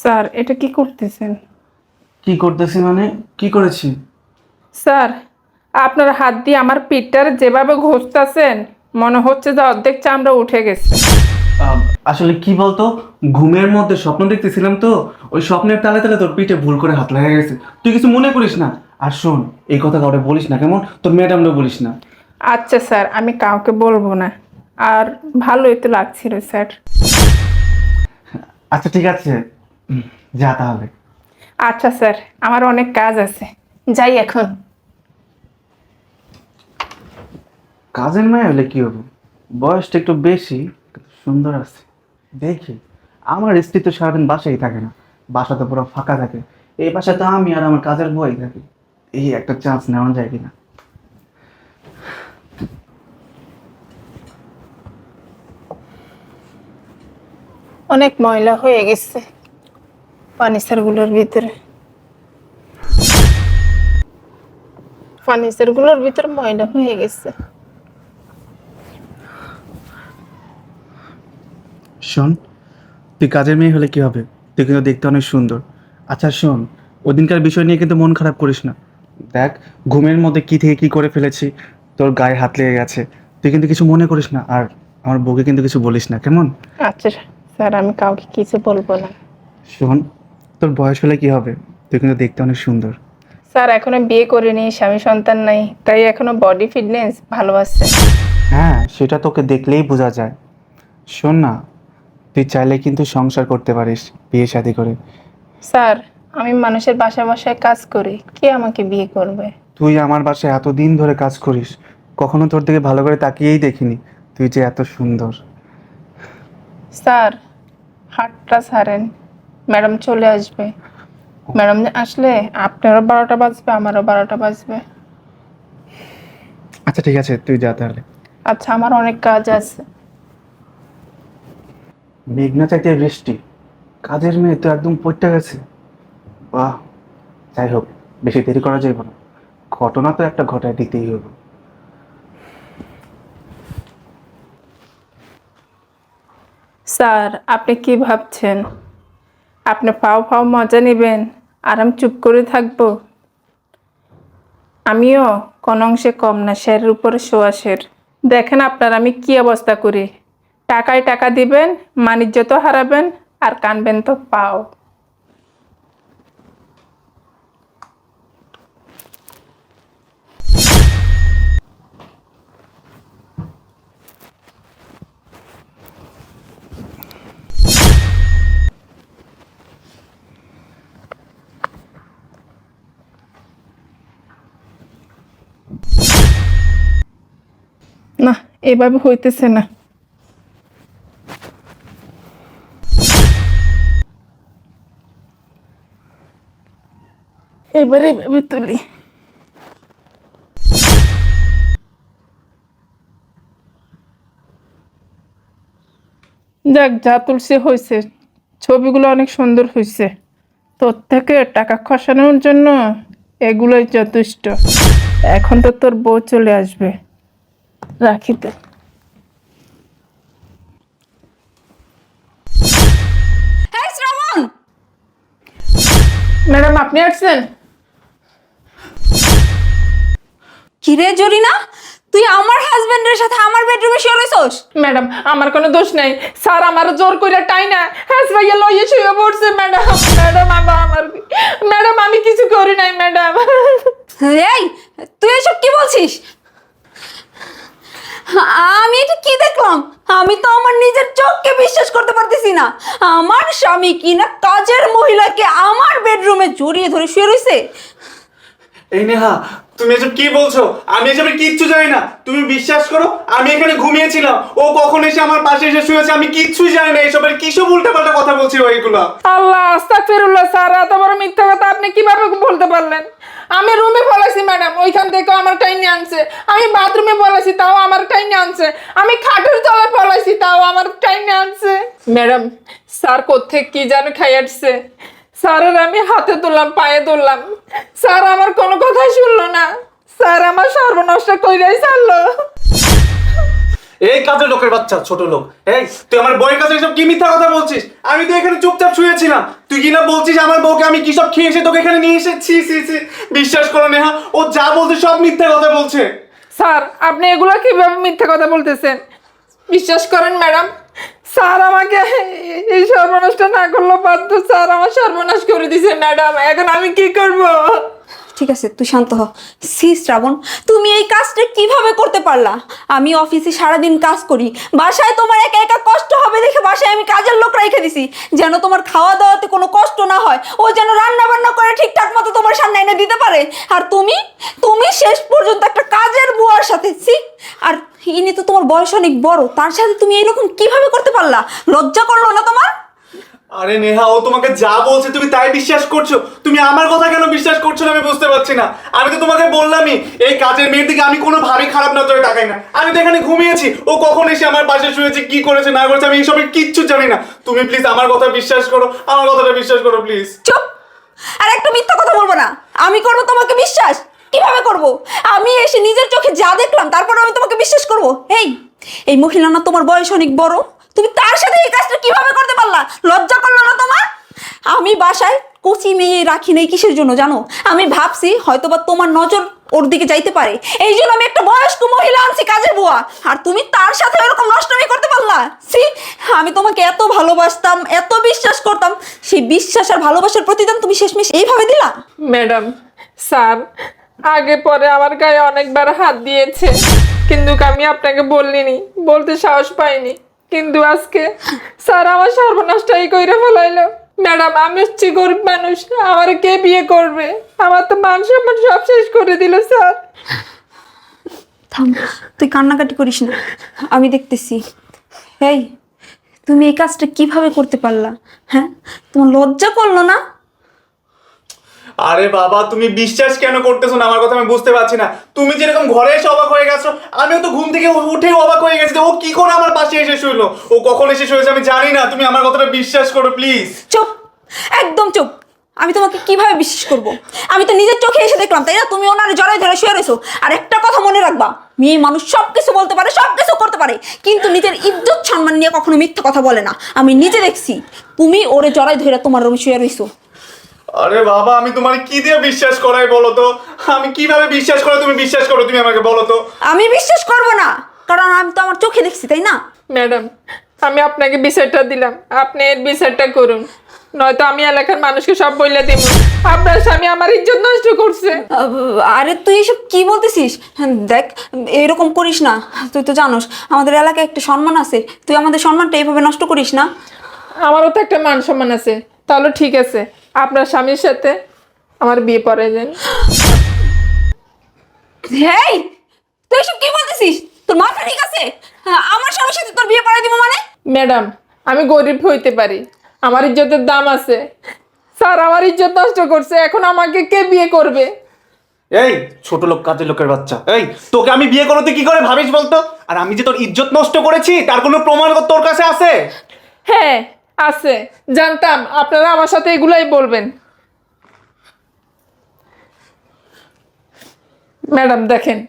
Sir এটা কি করতেছেন? কি করতেছি মানে? কি করেছি? স্যার আপনার হাত দিয়ে আমার পিঠটার যেভাবে ঘষতেছেন মনে হচ্ছে যে অর্ধেক চামড়া উঠে গেছে। আসলে কি বলতো? ঘুমের মধ্যে স্বপ্ন দেখতেছিলাম তো ওই স্বপ্নের তালে তালে তোর পিঠে ভুল করে হাত লাগা গেছে। তুই কিছু মনে করিস না? আর শোন এই কথা কাউকে বলিস না কেমন? তোর ম্যাডামরা বলিস না। আচ্ছা স্যার আমি কাউকে বলব না। আর ভালোই তো লাগছিল স্যার। আচ্ছা ঠিক আছে। যা তাহলে। আচ্ছা স্যার আমার অনেক কাজ আছে। যাই এখন। কাজের মেয়ে হলে কি হবে? বয়সটা একটু বেশি সুন্দর আছে। দেখি আমার স্ত্রী তো সারাদিন বাসায় থাকে না। বাসা তো পুরো ফাঁকা থাকে। এই বাসায় তো আমি আর আমার কাজের বই থাকি। এই একটা চান্স নেওয়া যায় কিনা? অনেক ময়লা হয়ে গেছে। ফার্নিচারগুলোর ভিতরে। ফার্নিচারগুলোর ভিতরে ময়লা হয়ে গেছে। শোন তুই কাজের মেয়ে হলে কি হবে? তুই কিন্তু দেখতে অনেক সুন্দর। আচ্ছা শোন ওদিনকার বিষয় নিয়ে কিন্তু মন খারাপ করিস না। দেখ ঘুমের মধ্যে কি থেকে কি করে ফেলেছি তোর গায়ে হাত লেগে গেছে। তুই কিন্তু কিছু মনে করিস না আর আমার বউকে কিন্তু কিছু বলিস না কেমন? আচ্ছা স্যার আমি কাউকে কিছু বলব না। শোন তোর বয়স হলে কি হবে? তুই কিন্তু দেখতে অনেক সুন্দর। স্যার এখনও বিয়ে করিনি স্বামী সন্তান নাই তাই এখনও বডি ফিটনেস ভালো আছে হ্যাঁ সেটা তোকে দেখলেই বোঝা যায়। শোন না তুই চাইলে কিন্তু সংসার করতে পারিস বিয়ে শাদি করে। স্যার আমি মানুষের বাসায় বাসায় কাজ করি কে আমাকে বিয়ে করবে? তুই আমার বাসায় এতদিন ধরে কাজ করিস কখনো তোর দিকে ভালো করে তাকিয়েই দেখিনি তুই যে এত সুন্দর। স্যার হাটটা ছাড়েন। ম্যাডাম চলে আসবে। ম্যাডাম আসলে আপনারও বারোটা বাজবে আমারও বারোটা বাজবে। আচ্ছা ঠিক আছে তুই যা তাহলে। আচ্ছা আমার অনেক কাজ আছে। মেঘনা চাইতে বৃষ্টি। কাজের মেয়ে তো একদম পড়তে গেছে। বাহ যাই হোক বেশি দেরি করা যাইব না। ঘটনা তো একটা ঘটায় দিতেই হবে স্যার আপনি কি ভাবছেন? আপনি পাও পাও মজা নেবেন। আর আমি চুপ করে থাকব। আমিও কোন অংশে কম না শের উপরে শোয়াশের দেখেন আপনার আমি কি অবস্থা করি। টাকায় টাকা দিবেন, মানিজ্য তো হারাবেন, আর কানবেন তো পাও। না, এভাবে হইতেছে না। এবারে এভাবে তুলি। যাক, যা তুলসি হয়েছে ছবিগুলো অনেক সুন্দর হয়েছে তোর থেকে টাকা খসানোর জন্য এগুলোই যথেষ্ট। এখন তো তোর বউ চলে আসবে। রাখি তো শ্রাবণ! ম্যাডাম আপনি আসছেন? কিরে জরিনা? তুই আমার হাজবেন্ডের সাথে আমার বেডরুমে শুয়ে রইছস? ম্যাডাম আমার কোনো দোষ নাই। স্যার আমার জোর করে টাই না। হ্যাঁ ভাইয়া লইয়ে শুয়ে পড়ছে ম্যাডাম। ম্যাডাম আমার আমার ম্যাডাম আমি কিছু করি নাই ম্যাডাম। এই তুই এসব কি বলছিস? আমি এটা কি দেখলাম? আমি তো আমার নিজের চোখকে বিশ্বাস করতে পারতেছি না। আমার স্বামী কি না কাজের মহিলাকে আমার বেডরুমে জড়িয়ে ধরে শুয়ে রইছে? এই নেহা, তুমি এসব কি বলছো? আমি এসবের কিচ্ছু জানি না। তুমি বিশ্বাস করো, আমি এখানে ঘুমিয়েছিলাম। ও কখন এসে আমার পাশে এসে শুয়েছে, আমি কিচ্ছুই জানি না এসবের। কিসব উল্টাপাল্টা কথা বলছি ওইগুলা আল্লাহ, আস্তাগফিরুল্লাহ, স্যার, এত বড় মিথ্যা কথা আপনি কীভাবে বলতে পারলেন? আমি রুমে বলেছি ম্যাডাম। ওইখান থেকে আমার টাইনে আনছে। আমি বাথরুমে বলেছি তাও আমার টাইনে আনছে। আমি খাটের তলায় বলেছি তাও আমার টাইনে আনছে। ম্যাডাম, স্যার কোথেকে কি যেন খাই আসছে স্যারের আমি হাতে তুললাম পায়ে তুললাম। স্যার আমার কোনো কথাই শুনলো না। স্যার আমার সর্বনষ্ট কইরাই ছাড়লো। এই কাজের লোকের বাচ্চা ছোট লোক। এই তুই আমার বউয়ের কাছে এসব কি মিথ্যা কথা বলছিস? আমি তো এখানে চুপচাপ শুয়েছিলাম। তুই কি না বলছিস আমার বউকে আমি কি সব খেয়ে এসে তোকে এখানে নিয়ে এসেছি ছি ছি। বিশ্বাস করো নেহা ও যা বলছে সব মিথ্যা কথা বলছে। স্যার আপনি এগুলো কীভাবে মিথ্যা কথা বলতেছেন? বিশ্বাস করেন ম্যাডাম স্যার আমাকে সর্বনাশটা না করলে বাধ্য, স্যার আমার সর্বনাশ করে দিছে, ম্যাডাম। এখন আমি কি করব? ঠিক আছে, তুই শান্ত হ। সি শ্রাবণ, তুমি এই কাজটা কীভাবে করতে পারলা? আমি অফিসে সারাদিন কাজ করি। বাসায় তোমার একা একা কষ্ট হবে দেখে বাসায় আমি কাজের লোক রেখে দিছি। যেন তোমার খাওয়া দাওয়াতে কোনো কষ্ট না হয়, ও যেন রান্না বান্না করে ঠিকঠাক মতো তোমার সামনে এনে দিতে পারে। আর তুমি তুমি শেষ পর্যন্ত একটা কাজের বুয়ার সাথে সি আর ইনি তো তোমার বয়স অনেক বড়, তার সাথে তুমি এরকম কীভাবে করতে পারলা? লজ্জা করল না তোমার? আরে নেহা, ও তোমাকে যা বলছে তুমি তাই বিশ্বাস করছ। তুমি আমার কথা কেন বিশ্বাস করছ না আমি বুঝতে পারছি না। আমি তো তোমাকে বললামই, এই কাজের মেয়ের দিকে আমি কোনো ভাবে খারাপ নজরে তাকাই না। আমি তো এখানে ঘুমিয়েছি, ও কখন এসে আমার পাশে শুয়েছে, কি করেছে, না করেছে, আমি এই এইসবের কিচ্ছু জানি না। তুমি প্লিজ আমার কথা বিশ্বাস করো, আমার কথাটা বিশ্বাস করো প্লিজ চুপ! আর একটা মিথ্যা কথা বলব না। আমি করব তোমাকে বিশ্বাস। কীভাবে করব? আমি এসে নিজের চোখে যা দেখলাম তারপর আমি তোমাকে বিশ্বাস করব। এই এই মহিলা না তোমার বয়স অনেক বড়। তুমি তার সাথে এই কাজটা কীভাবে করতে পারলা? লজ্জা করল না তোমার? আমি বাসায় কচি মেয়ে রাখি নেই কিসের জন্য জানো? আমি ভাবছি হয়তোবা তোমার নজর ওর দিকে যাইতে পারে। এই জন্য আমি একটা বয়স্ক মহিলা আনছি কাজের বুয়া। আর তুমি তার সাথে এরকম নষ্টমি করতে পারলা? সি আমি তোমাকে এত ভালোবাসতাম, এত বিশ্বাস করতাম, সেই বিশ্বাস আর ভালোবাসার প্রতিদান তুমি শেষমেশ এইভাবে দিলা? ম্যাডাম, স্যার, আগে পরে আমার গায়ে অনেকবার হাত দিয়েছে, কিন্তু আমি আপনাকে বললিনি বলতে সাহস পাইনি। কিন্তু আজকে স্যার আমার সর্বনাশটাই করে ফেলাইলো। ম্যাডাম, আমি হচ্ছি গরিব মানুষ, আমার কে বিয়ে করবে? আমার তো মান সম্মান সব শেষ করে দিল, স্যার। থাম, তুই কান্নাকাটি করিস না। আমি দেখতেছি। এই তুমি এই কাজটা কীভাবে করতে পারলা? হ্যাঁ? তোমার লজ্জা করল না? আরে বাবা, তুমি বিশ্বাস কেন করতেছো না? আমার কথা আমি বুঝতে পারছি না। তুমি যেরকম ঘরে এসে অবাক হয়ে গেছো, আমিও তো ঘুম থেকে উঠে অবাক হয়ে গেছি ও কি করে আমার পাশে এসে শুইলো? ও কখন এসে শুয়েছে আমি জানি না। তুমি আমার কথাটা বিশ্বাস করো, প্লিজ। চুপ, একদম চুপ। আমি তোমাকে কীভাবে বিশ্বাস করব? আমি তো নিজের চোখে এসে দেখলাম, তাই না? তুমি ওনার জড়াই ধরে শুয়ে রয়েছো। আর একটা কথা মনে রাখবা, মেয়ে মানুষ সব কিছু বলতে পারে সব কিছু করতে পারে, কিন্তু নিজের ইজ্জত সম্মান নিয়ে কখনো মিথ্যা কথা বলে না। আমি নিজে দেখছি, তুমি ওরে জড়াই ধরে তোমার রুমে শুয়ে রয়েছো। আরে বাবা আমি তোমার কি দিয়ে বিশ্বাস করাই বলো তো? আমি কীভাবে বিশ্বাস করো তুমি বিশ্বাস করো তুমি আমাকে বলো তো। আমি বিশ্বাস করব না কারণ আমি তো আমার চোখে দেখছি তাই না? ম্যাডাম আমি আপনাকে বিচারটা দিলাম। আপনি এর বিচারটা করুন। নয়তো আমি এলাকার মানুষকে সব বইলে দিব। আপনার স্বামী আমার ইজ্জত নষ্ট করছে। আরে তুই এসব কি বলতেছিস? হ্যাঁ, দেখ এরকম করিস না। তুই তো জানোস আমাদের এলাকায় একটা সম্মান আছে। তুই আমাদের সম্মানটা এইভাবে নষ্ট করিস না? আমারও তো একটা মান সম্মান আছে। তাহলে ঠিক আছে। আপনার স্বামীর সাথে আমার বিয়ে পরে যান। হেই তুই এসব কি বলতেছিস? তোর মাথা ঠিক আছে? হ্যাঁ, আমার স্বামীর সাথে তোর বিয়ে পড়াই দিব মানে? ম্যাডাম আমি গরিব হইতে পারি। আমার ইজ্জতের দাম আছে। স্যার আমার ইজ্জত নষ্ট করছে। এখন আমাকে কে বিয়ে করবে? এই ছোট লোক কাজের লোকের বাচ্চা। এই তোকে আমি বিয়ে করতে কি করে ভাবিস বলতো? আর আমি যে তোর ইজ্জত নষ্ট করেছি তার কোনো প্রমাণ তোর কাছে আছে? হ্যাঁ আছে, জানতাম। আপনারা আমার সাথে এগুলাই বলবেন। ম্যাডাম, দেখেন।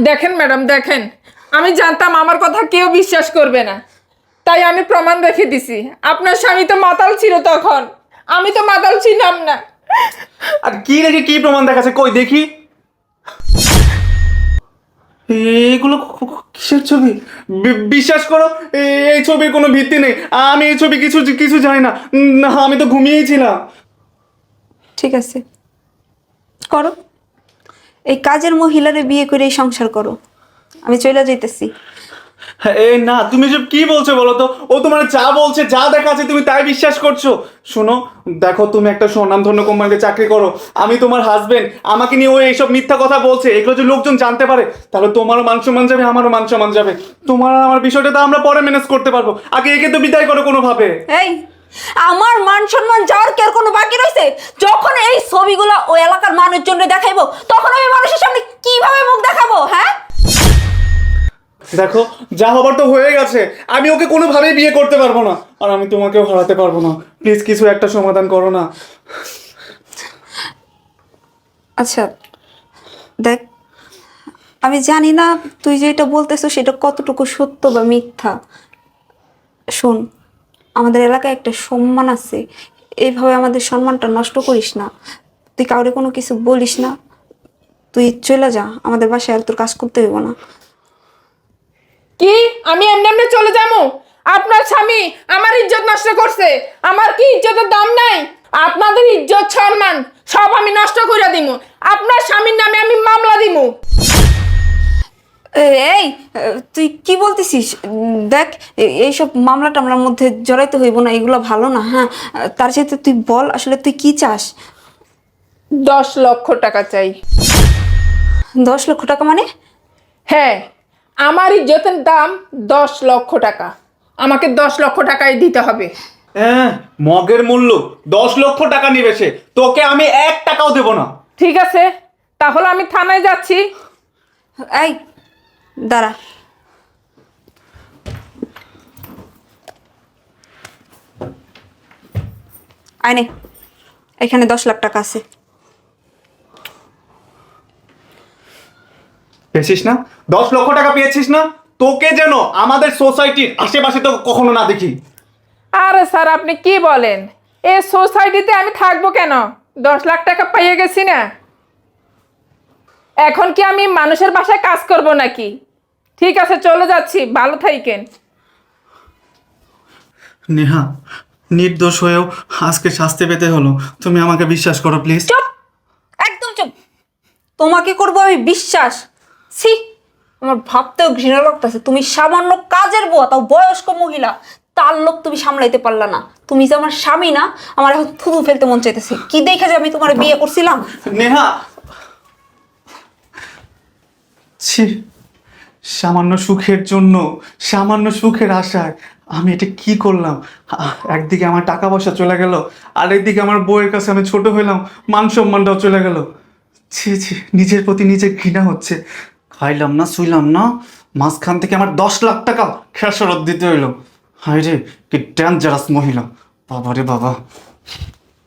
দেখেন ম্যাডাম, দেখেন। আমি জানতাম আমার কথা কেউ বিশ্বাস করবে না। তাই আমি প্রমাণ রেখে দিছি। আপনার স্বামী তো মাতাল ছিল তখন। আমি তো মাতাল ছিলাম না। আর কি রেখে কি প্রমাণ দেখাচ্ছে? কই, দেখি। এগুলো কিসের ছবি? বিশ্বাস করো এই ছবির কোনো ভিত্তি নেই। আমি এই ছবি কিছু কিছু জানি না। না, আমি তো ঘুমিয়েই ছিলাম। ঠিক আছে। করো। এই কাজের মহিলারে বিয়ে করে সংসার করো। আমি চলে যাইতেছি। এই না, তুমি সব কি বলছো বলো তো? ও তোমার যা বলছে, যা দেখাচ্ছে, তুমি তাই বিশ্বাস করছ। শোনো, দেখো তুমি একটা স্বনামধন্য কোম্পানিতে চাকরি করো। আমি তোমার হাজবেন্ড আমাকে নিয়ে ও এইসব মিথ্যা কথা বলছে। এগুলো যদি লোকজন জানতে পারে, তাহলে তোমারও মান সম্মান যাবে, আমারও মান সম্মান যাবে। তোমার আমার বিষয়টা তো আমরা পরে ম্যানেজ করতে পারব। আগে একে তো বিদায় করো কোনোভাবে। এই, আমার মান সম্মান যাওয়ার কি আর কোনো বাকি রয়েছে যখন এই ছবিগুলো ওই এলাকার মানুষজনকে দেখাইবো, তখন আমি মানুষের সামনে কীভাবে মুখ দেখাবো হ্যাঁ? দেখো, যা হবার তো হয়ে গেছে। আমি ওকে কোনোভাবেই বিয়ে করতে পারব না। আর আমি তোমাকেও হারাতে পারব না। প্লিজ, কিছু একটা সমাধান করো না। আচ্ছা দেখ, আমি জানি না তুই যেটা বলতেছো সেটা কতটুকু সত্য বা মিথ্যা। শোন, আমাদের এলাকায় একটা সম্মান আছে। এইভাবে আমাদের সম্মানটা নষ্ট করিস না। তুই কাউরে কোনো কিছু বলিস না। তুই চলে যা। আমাদের বাসায় আর তোর কাজ করতে হইব না। কি? আমি এমনি এমনি চলে যাব? আপনার স্বামী আমার ইজ্জত নষ্ট করছে। আমার কি ইজ্জতের দাম নাই? আপনাদের ইজ্জত সম্মান সব আমি নষ্ট করে দিমু। আপনার স্বামীর নামে আমি মামলা দিমু। এই তুই কি বলতেছিস? দেখ এইসব মামলা টামলার মধ্যে জড়াইতে হইব না এগুলো ভালো না হ্যাঁ? তার সাথে তুই বল আসলে তুই কি চাস? দশ লক্ষ টাকা চাই। দশ লক্ষ টাকা মানে? হ্যাঁ। আমার ইজ্জতের দাম দশ লক্ষ টাকা। আমাকে দশ লক্ষ টাকাই দিতে হবে। হ্যাঁ মগের মূল্য দশ লক্ষ টাকা নিবে সে। তোকে আমি এক টাকাও দেবো না। ঠিক আছে তাহলে আমি থানায় যাচ্ছি। এই দাঁড়া। আইনে এখানে দশ লাখ টাকা আছে। পেয়েছিস না? দশ লক্ষ টাকা পেয়েছিস না? তোকে যেন আমাদের সোসাইটির আশেপাশে তো কখনো না দেখি। আরে স্যার আপনি কি বলেন? এ সোসাইটিতে আমি থাকব কেন? দশ লাখ টাকা পাইয়ে গেছি না? এখন কি আমি মানুষের বাসায় কাজ করব নাকি? ঠিক আছে চলে যাচ্ছি ভালো থাইকেন। নেহা নির্দোষ হয়েও আজকে শাস্তি পেতে হলো। তুমি আমাকে বিশ্বাস করো প্লিজ। চুপ! একদম চুপ! তোমাকে করব আমি বিশ্বাস। ছি, আমার ভাবতেও ঘৃণা লাগতেছে। তুমি সামান্য কাজের বুয়া, তাও বয়স্ক মহিলা। তার লোক তুমি সামলাইতে পারলা না। তুমি যে আমার স্বামী না, আমার এখন থুতু ফেলতে মন চাইতেছে। কি দেখে যে আমি তোমার বিয়ে করছিলাম? নেহা! ছি, সামান্য সুখের জন্য, সামান্য সুখের আশায় আমি এটা কি করলাম? একদিকে আমার টাকা পয়সা চলে গেল আর একদিকে আমার বউয়ের কাছে আমি ছোট হইলাম, মান সম্মানটাও চলে গেল। ছি ছি, নিজের প্রতি নিজে ঘৃণা হচ্ছে। খাইলাম না, শুইলাম না। মাঝখান থেকে আমার দশ লাখ টাকা খেসারত দিতে হইল। হাই রে কি ডেঞ্জারাস মহিলা। বাবা রে বাবা।